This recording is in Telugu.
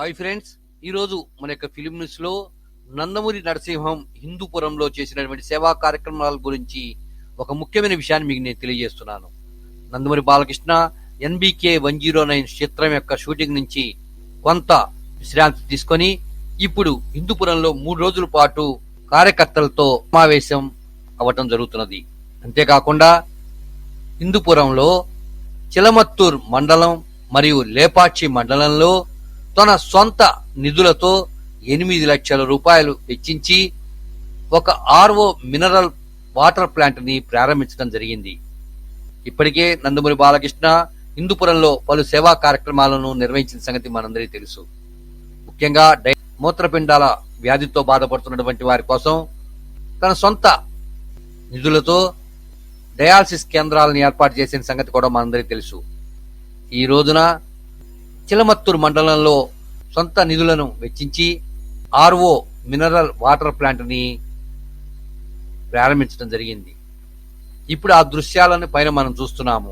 హాయ్ ఫ్రెండ్స్ ఈరోజు మన యొక్క ఫిలిం న్యూస్లో నందమూరి నరసింహం హిందూపురంలో చేసినటువంటి సేవా కార్యక్రమాల గురించి ఒక ముఖ్యమైన విషయాన్ని మీకు నేను తెలియజేస్తున్నాను. Nandamuri Balakrishna NBK one zero nine చిత్రం యొక్క షూటింగ్ నుంచి కొంత విశ్రాంతి తీసుకొని ఇప్పుడు హిందూపురంలో మూడు రోజుల పాటు కార్యకర్తలతో సమావేశం అవ్వటం జరుగుతున్నది. అంతేకాకుండా హిందూపురంలో చిలమత్తూర్ మండలం మరియు లేపాక్షి మండలంలో తన సొంత నిధులతో ఎనిమిది లక్షల రూపాయలు వెచ్చించి ఒక ఆర్ఓ మినరల్ వాటర్ ప్లాంట్ని ప్రారంభించడం జరిగింది. ఇప్పటికే నందమూరి బాలకృష్ణ హిందూపురంలో పలు సేవా కార్యక్రమాలను నిర్వహించిన సంగతి మనందరికీ తెలుసు. ముఖ్యంగా డై మూత్రపిండాల వ్యాధితో బాధపడుతున్నటువంటి వారి కోసం తన సొంత నిధులతో డయాలసిస్ కేంద్రాలను ఏర్పాటు చేసిన సంగతి కూడా మనందరికీ తెలుసు. ఈ రోజున చిలమత్తూరు మండలంలో సొంత నిధులను వెచ్చించి ఆర్ఓ మినరల్ వాటర్ ప్లాంట్ని ప్రారంభించడం జరిగింది. ఇప్పుడు ఆ దృశ్యాలను పైన మనం చూస్తున్నాము.